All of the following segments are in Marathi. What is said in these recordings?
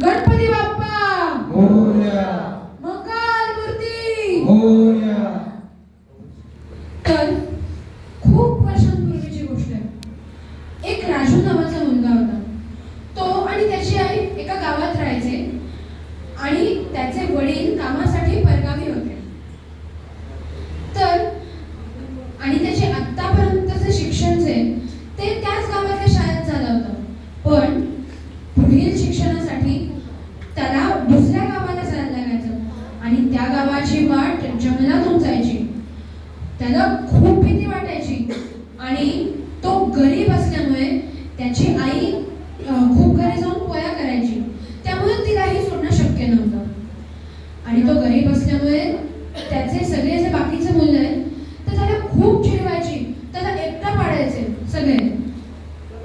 गणपती बाप्पा! मोरया! मंगल मूर्ती! मोरया! तर खूप वर्षांपूर्वीची गोष्ट आहे. एक राजू नावाचा मुलगा होता तो आणि त्याची आई एका गावात राहायचे आणि त्याचे वडील कामासाठी परगावी होते तर आणि त्याचे आतापर्यंतचे शिक्षण जे ते त्याच गावातल्या शाळेत झालं होतं पण पुढील शिक्षणासाठी त्याला दुसऱ्या गावाला जायला लागायचं आणि त्या गावाची वाट जंगलातून जायची त्याला खूप भीती वाटायची. आणि तो गरीब असल्यामुळे त्याची आई खूप घरी जाऊन पोया करायची. त्यामुळे तिलाही सोडणं शक्य नव्हतं. आणि तो गरीब असल्यामुळे त्याचे सगळे जे बाकीचे मुलं आहेत तर त्याला खूप चिडवायची. त्याला एकटा पाडायचे सगळे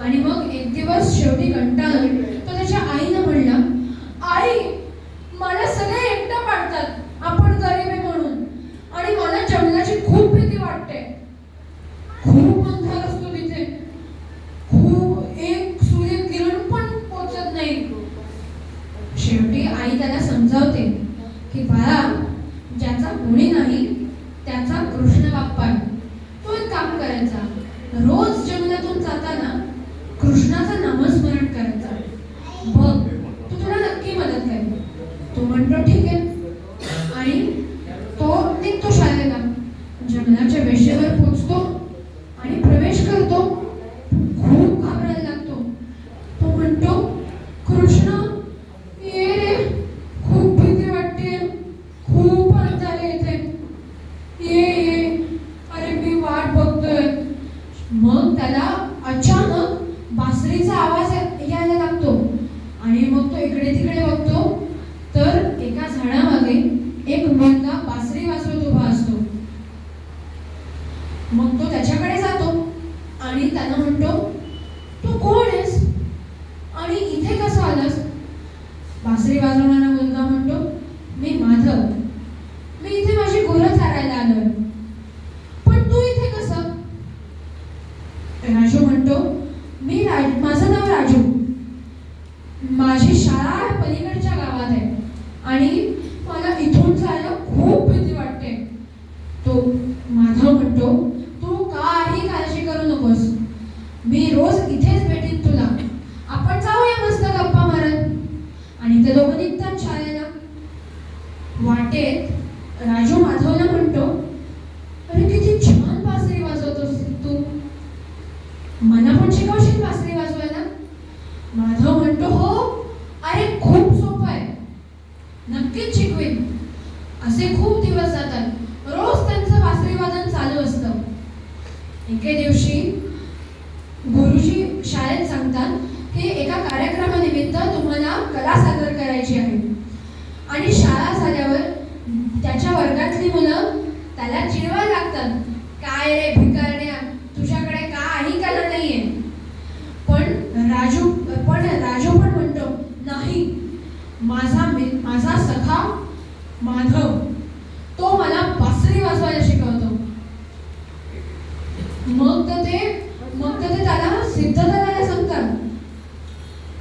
आणि मग एक दिवस शेवटी कंटाळून तो त्याच्या आईनं म्हणला आई मला सगळे एकटा पाडतात आपण गरीब आहे म्हणून आणि मला जंगलाची खूप भीती वाटते खूप अंधार असतो तिथे खूप एक सूर्य किरण पण पोचत नाही शेवटी आई त्याला समजावते की बाळा ज्याचा कोणी नाही त्याचा कृष्ण बाप्पा आहे तो एक काम करायचा रोज जंगलातून जाताना कृष्णाचं नामस्मरण करायचं बघ तो तुला नक्की मदत करेल तो म्हणतो ठीक आहे आणि तो निघतो शाळेला जंगलाच्या वेशेवर पोचतो आणि प्रवेश करतो खूप घाबरायला लागतो तो म्हणतो कृष्ण ये रे खूप भीती वाटते खूप अंधार आहे इथे ये ये अरे मी वाट बघतोय मग त्याला अचानक बासरीचा आवाज या- यायला लागतो आणि मग तो इकडे तिकडे बघतो तर एका झाडामागे एक मुलगा बासरी वाजवत उभा असतो मग तो त्याच्याकडे जातो आणि त्याला म्हणतो तू कोण आहेस आणि इथे कसं आलास बासरी मुलगा म्हणतो मी माधव. मी इथे माझी गुरं चारायला आलोय. पण तू इथे कसं? राजू म्हणतो मी राज माझं नाव राजू. माझी शाळा पलीकडच्या गावात आहे आणि मला इथून जायला खूप भीती वाटते. तो माधव म्हणतो तू काही काळजी करू नकोस. मी रोज इथेच भेटीन शाळेला. वाटेत राजू माधवला म्हणतो अरे किती छान बासरी वाजवतोस तू. मला पण शिकवशील बासरी वाजवायला? माधव म्हणतो हो अरे खूप सोपं आहे. नक्कीच शिकवेन. असे खूप दिवस जातात. रोज त्यांचं बासरी वादन चालू असतं. एके दिवशी गुरुजी शाळेत सांगतात की एका कार्यक्रमानिमित्त तुम्हाला कला सादर करायची आहे आणि शाळा झाल्यावर त्याच्या वर्गातली मुलं त्याला चिडवायला लागतात काय रे भिकारण्या? तुझ्याकडे काही कला नाहीये. पण राजू पण राजू पण म्हणतो नाही माझा माझा सखा माधव तो मला बासरी वाजवायला शिकवतो. मग तर ते मग तर ते त्याला सिद्ध करायला सांगतात.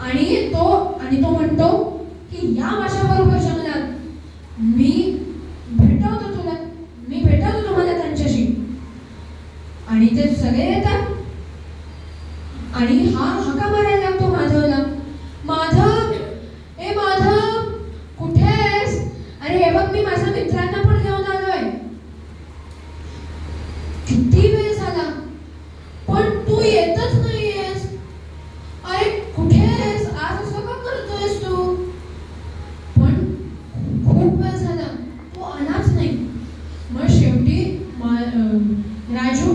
आणि तो आणि तो म्हणतो की या माझ्या बरोबर जंगलात मी भेटवतो तुला मी भेटवतो तुम्हाला त्यांच्याशी आणि ते सगळे येतात आणि हा हाका मारायला लागतो माधवला माधव ए माधव कुठे आहेस? अरे हे बघ मी माझ्या मित्रांना पण घेऊन आलोय. किती वेळ झाला? पण तू येतच नाहीयेस. अरे कुठे आहेस? आज असं का करतोयस तू? पण खूप वेळ झाला. तू आलाच नाही. मग शेवटी मा- राजू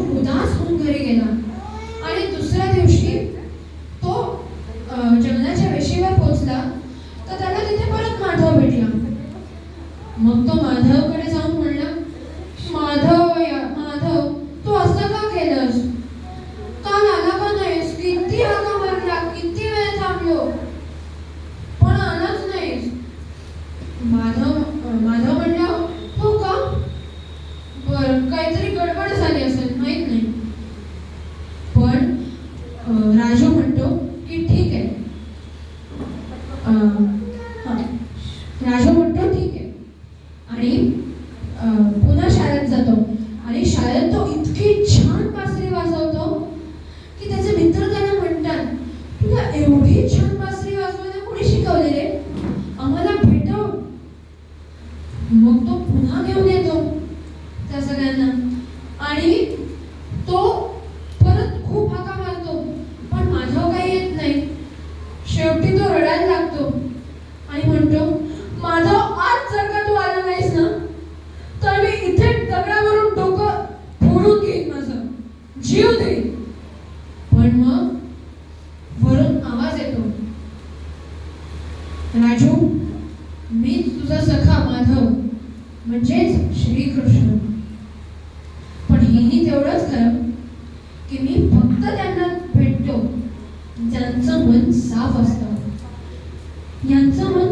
রাজম जीव देईल पण मग वरून आवाज येतो. राजू मीच तुझा सखा माधव म्हणजेच श्रीकृष्ण. पण हेही तेवढंच खरं की मी फक्त त्यांना भेटतो. ज्यांचं मन साफ असतं. यांचं मन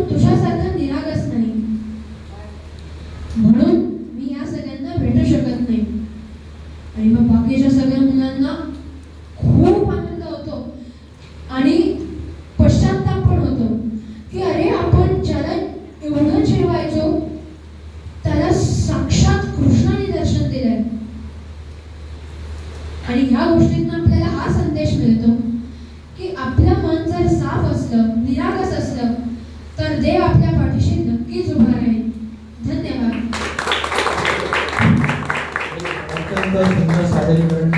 असलं निरागस असलं तर देव आपल्या पाठीशी नक्कीच उभा राहील. धन्यवाद. सादरीकरण